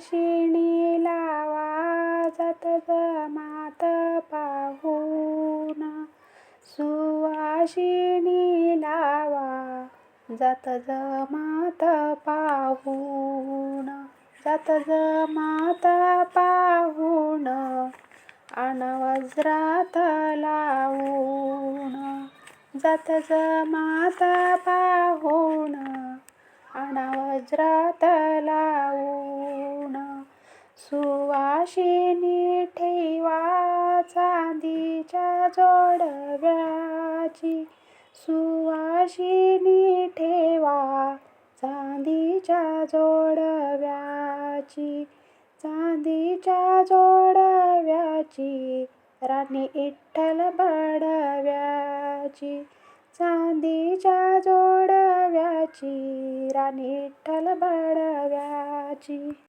शिणी लावा जात जमात पाहून. सुवाशिणी लावा जात जमात पाहून. जात जमात पाहून अनवज्रात वज्रात लावून. जात जमात पाहून अनवज्रात वज्रात लावून. सुवासिनी ठेवा चांदीच्या जोडव्याची. सुवासिनी ठेवा चांदीच्या जोडव्याची. चांदीच्या जोडव्याची राणी इठ्ठल बडव्याची. चांदीच्या जोडव्याची राणी इठ्ठल बडव्याची.